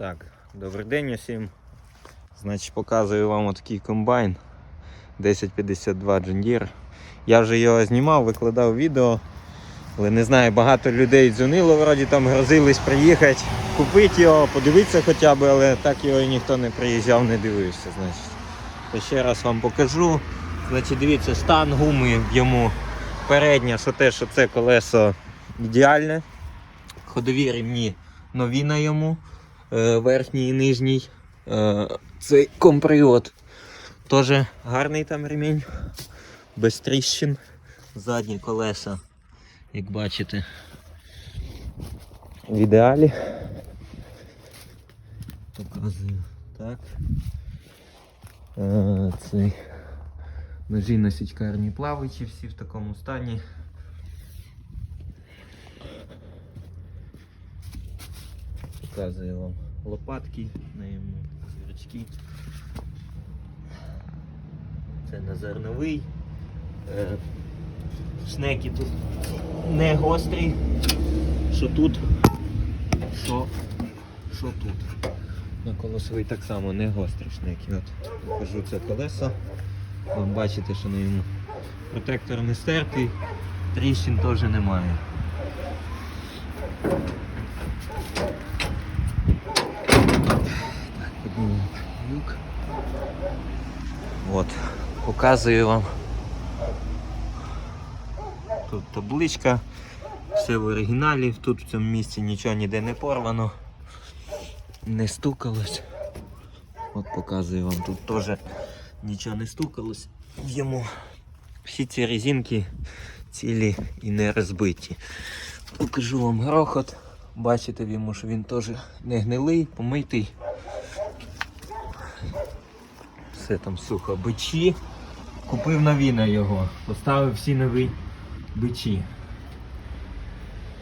Так, добрий день усім. Значить, показую вам отакий комбайн 1052 John Deere. Я вже його знімав, викладав відео. Але не знаю, багато людей дзвонило, вроді там грозились приїхати, купити його, подивитися хоча б, але так його і ніхто не приїжджав, не дивився. Значить. Ще раз вам покажу. Значить, дивіться, стан гуми йому передня, що те, що це колесо ідеальне. Ходові рівні нові на йому, верхній і нижній. Е, Цей комприйот. Теж гарний там ремінь, без тріщин. Задні колеса, як бачите, в ідеалі. Показую так. Е, Цей ножі на січкарні плаваючі, всі в такому стані. Показую вам лопатки на йому зірочки. Це на зерновий. Е, Шнеки тут не гострі. Що тут, що, що тут. На колосовий так само не гострі шнеки. От покажу це колесо. Вам бачите, що на йому протектор не стертий, тріщин теж немає. Так, піднімемо люк. От, показую вам. Тут табличка, все в оригіналі, тут в цьому місці нічого ніде не порвано, не стукалось. От показую вам, тут теж нічого не стукалось йому. Всі ці резинки цілі і не розбиті. Покажу вам грохот. Бачите в йому, що він теж не гнилий, помитий. Все там сухо. Бичі. Купив нові на його. Поставив всі нові бичі.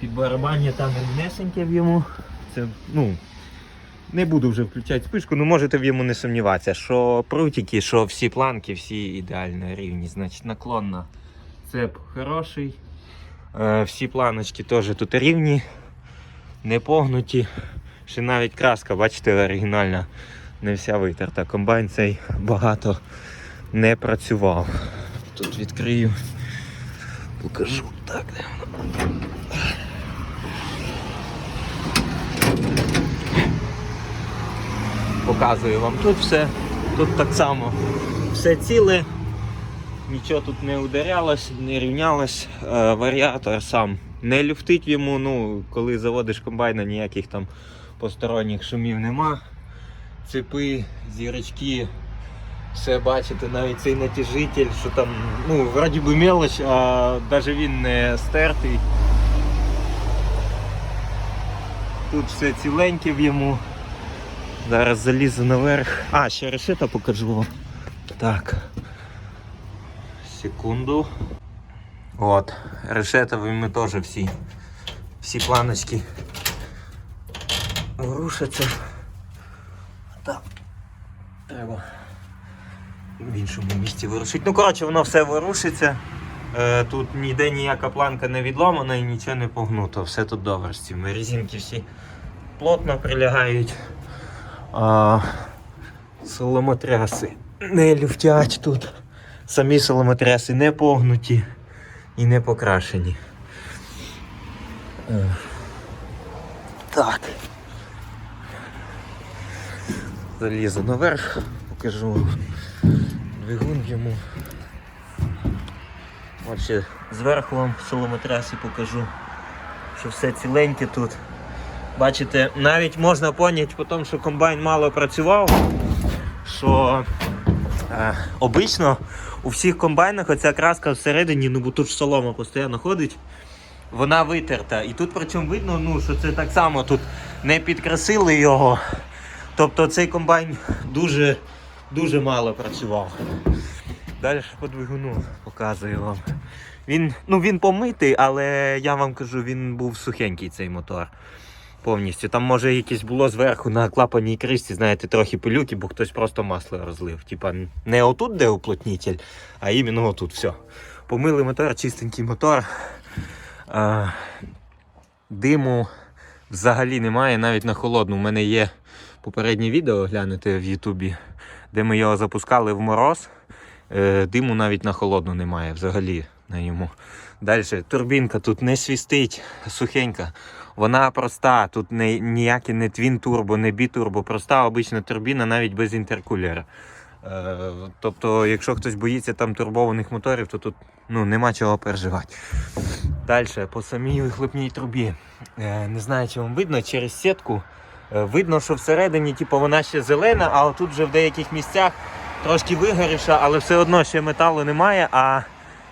Під барабання там рівнесеньке в йому. Це, ну, не буду вже включати спишку, ну можете в йому не сумніватися, що прутики, що всі планки, всі ідеально рівні. Значить, наклонна цеп хороший. Е, всі планочки теж тут рівні, не погнуті. Ще навіть краска, бачите, оригінальна, не вся витерта. Комбайн цей багато не працював. Тут відкрию, покажу. Так, де воно. Показую вам тут все. Тут так само все ціле, нічого тут не ударялось, не рівнялось. Е, варіатор сам не люфтить йому, ну, коли заводиш комбайна, ніяких там посторонніх шумів нема. Цепи, зірочки, все бачите, навіть цей натяжитель, що там, ну, вроді би мелоч, а навіть він не стертий. Тут все ціленьке в йому. Зараз залізу наверх. А, ще решета покажу вам. Так. Секунду. От, решетові ми теж всі. Всі планочки ворушаться. Так. Треба в іншому місці вирушити. Ну, коротше, воно все ворушиться. Е, тут ніде ніяка планка не відломана і нічого не погнуто. Все тут добре з цими резинки всі плотно прилягають. А, соломотряси не люфтять тут. Самі соломотряси не погнуті і не покрашені. Е, Так. Залізу наверх, покажу вам двигун йому. От ще зверху вам соломотряси покажу, що все ціленьке тут. Бачите, навіть можна поняти по тому, що комбайн мало працював, що е, обично у всіх комбайнах оця краска всередині, ну бо тут ж солома постійно ходить, вона витерта. І тут причому видно, ну, що це так само тут не підкрасили його. Тобто цей комбайн дуже, дуже мало працював. Далі по двигуну показую вам. Він, ну, він помитий, але я вам кажу, він був сухенький цей мотор повністю. Там може якесь було зверху на клапаній кришці, знаєте, трохи пилюки, бо хтось просто масло розлив. Типа не отут, де уплотнитель, а іменно отут. Все. Помили мотор, чистенький мотор. А, диму взагалі немає, навіть на холодну. У мене є попереднє відео глянути в Ютубі, де ми його запускали в мороз. Е, Диму навіть на холодну немає взагалі на ньому. Далі турбінка тут не свістить, сухенька. Вона проста, тут не, ніяке не твін турбо, не бітурбо, проста обична турбіна навіть без інтеркулера. Е, тобто, якщо хтось боїться там турбованих моторів, то тут ну, нема чого переживати. Далі, по самій вихлопній трубі. Е, не знаю, чи вам видно через сітку. Е, видно, що всередині типу, вона ще зелена, а тут вже в деяких місцях трошки вигорівша, але все одно ще металу немає, а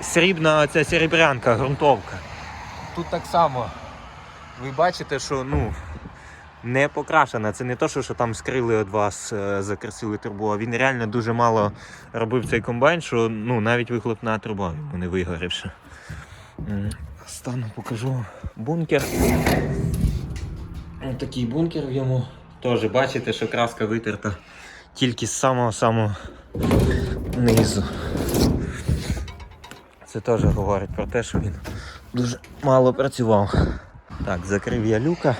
срібна ця серебрянка, ґрунтовка. Тут так само. Ви бачите, що ну, не покрашена. Це не то, що, що там скрили від вас, е, закрасили трубу, а він реально дуже мало робив цей комбайн, що ну, навіть вихлопна труба не вигорівша. Стану покажу бункер. Ось такий бункер в йому. Теж бачите, що краска витерта тільки з самого-самого низу. Це теж говорить про те, що він дуже мало працював. Так, закрив я люка.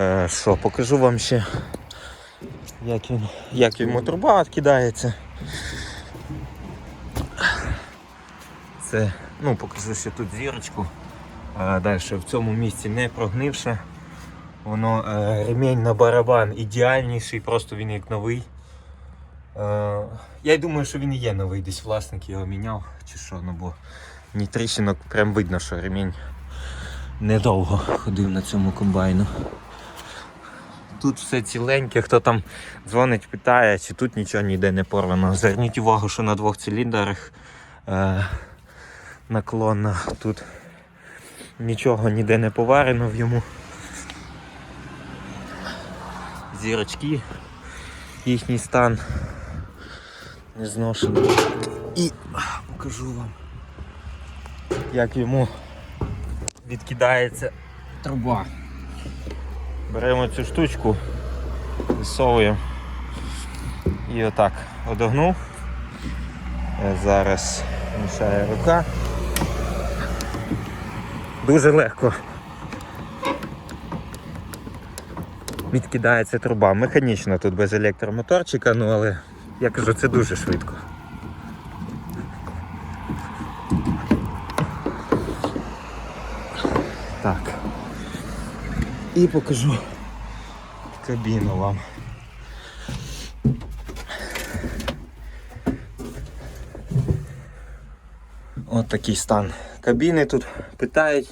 Е, що, покажу вам ще, як, він, як йому труба відкидається. Це, ну, покажу ще тут зірочку. Е, далі в цьому місці не прогнивше. Воно е, ремінь на барабан ідеальніший, просто він як новий. Е, я думаю, що він і є новий, десь власник його міняв чи що, ну бо ні тріщинок прям видно, що ремінь недовго ходив на цьому комбайну. Тут все ціленьке, хто там дзвонить, питає, чи тут нічого ніде не порвано. Зверніть увагу, що на двох циліндрах е, наклонна тут нічого ніде не поварено в йому. Зірочки, їхній стан не зношений. І покажу вам, як йому відкидається труба. Беремо цю штучку, висовуємо і отак одогнув. Е, Зараз мішає рука. Дуже легко відкидається труба. Механічно тут без електромоторчика, ну але я кажу, це дуже швидко. Так. І покажу кабіну вам. От такий стан кабіни тут питають,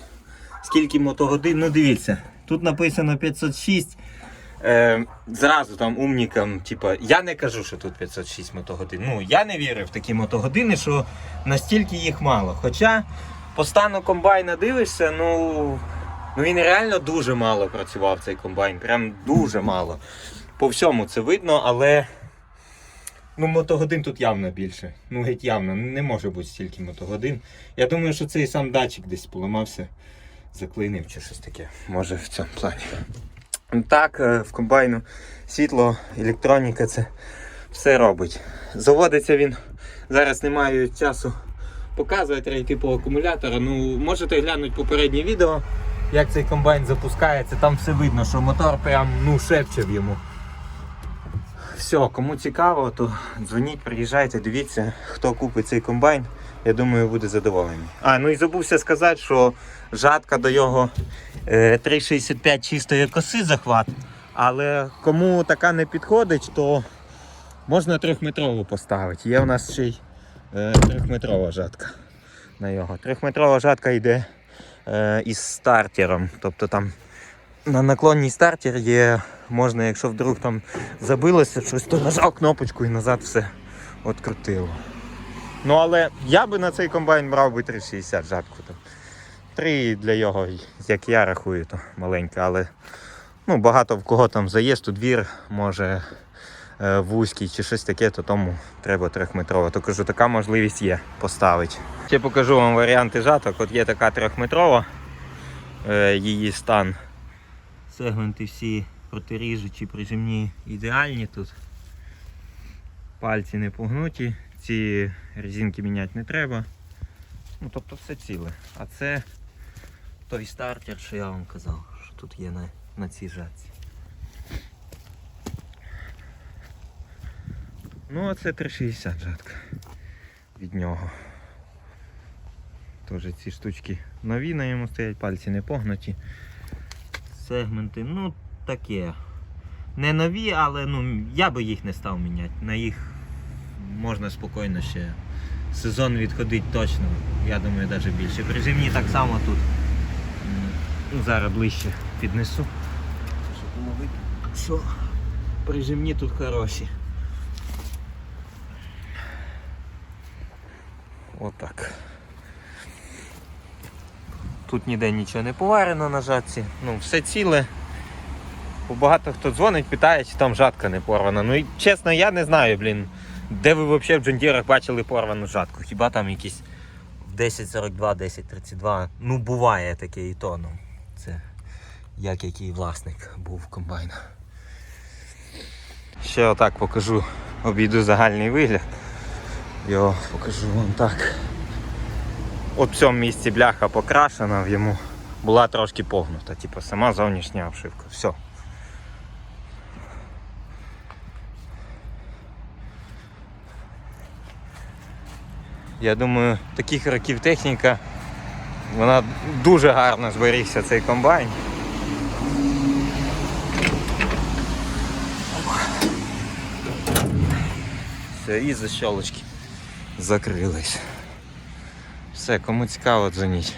скільки мотогодин. Ну дивіться, тут написано 506. Е, зразу там умнікам, типа, я не кажу, що тут 506 мотогодин. Ну, я не вірив в такі мотогодини, що настільки їх мало. Хоча по стану комбайна дивишся, ну, ну він реально дуже мало працював цей комбайн. Прям дуже мало. По всьому це видно, але ну, мотогодин тут явно більше. Ну, геть явно, не може бути стільки мотогодин. Я думаю, що цей сам датчик десь поламався, заклинив чи щось таке. Може в цьому плані. Так, е, в комбайну світло, електроніка це все робить. Заводиться він. Зараз не маю часу показувати треба йти по акумулятора. Ну, можете глянути попереднє відео, як цей комбайн запускається. Там все видно, що мотор прям ну, шепче в йому. Все, кому цікаво, то дзвоніть, приїжджайте, дивіться, хто купить цей комбайн. Я думаю, буде задоволений. А, ну і забувся сказати, що жатка до його 3,65 чистої коси захват. Але кому така не підходить, то можна трьохметрову поставити. Є у нас ще й е, трьохметрова жатка на його. Трьохметрова жатка йде е, із стартером. Тобто там на наклонній стартер є, можна, якщо вдруг там забилося щось, то нажав кнопочку і назад все відкрутило. Ну але я би на цей комбайн брав би 360 жатку. Три для його, як я рахую, то маленька, але ну, багато в кого там заїзд у двір, може е, вузький чи щось таке, то тому треба трьохметрова. То кажу, така можливість є поставити. Ще покажу вам варіанти жаток. От є така трьохметрова, е, її стан. Сегменти всі протиріжучі, прижимні ідеальні тут. Пальці не погнуті, ці резинки міняти не треба. Ну тобто все ціле. А це той стартер, що я вам казав, що тут є на, на цій жатці. Ну, а це 360 жатка від нього. Теж ці штучки нові на йому стоять, пальці не погнуті. Сегменти, ну таке. Не нові, але ну, я би їх не став міняти. На їх можна спокійно ще сезон відходить точно. Я думаю, навіть більше. Прижимні так само тут. Зараз ближче піднесу. Що прижимні тут хороші. Отак. Тут ніде нічого не поварено на жатці. Ну, все ціле. Багато хто дзвонить, питає, чи там жатка не порвана. Ну і чесно, я не знаю, блін. Де ви взагалі в джондірах бачили порвану жатку? Хіба там якісь 1042, 1032. Ну, буває таке і то. Ну. Це як який власник був комбайна. Ще отак покажу, обійду загальний вигляд. Його покажу вам так. От в цьому місці бляха покрашена, в йому була трошки погнута, типу сама зовнішня обшивка. Все. Я думаю, таких років техніка, вона дуже гарно зберігся цей комбайн. Все, і защолочки закрились. Все, кому цікаво, дзвоніть.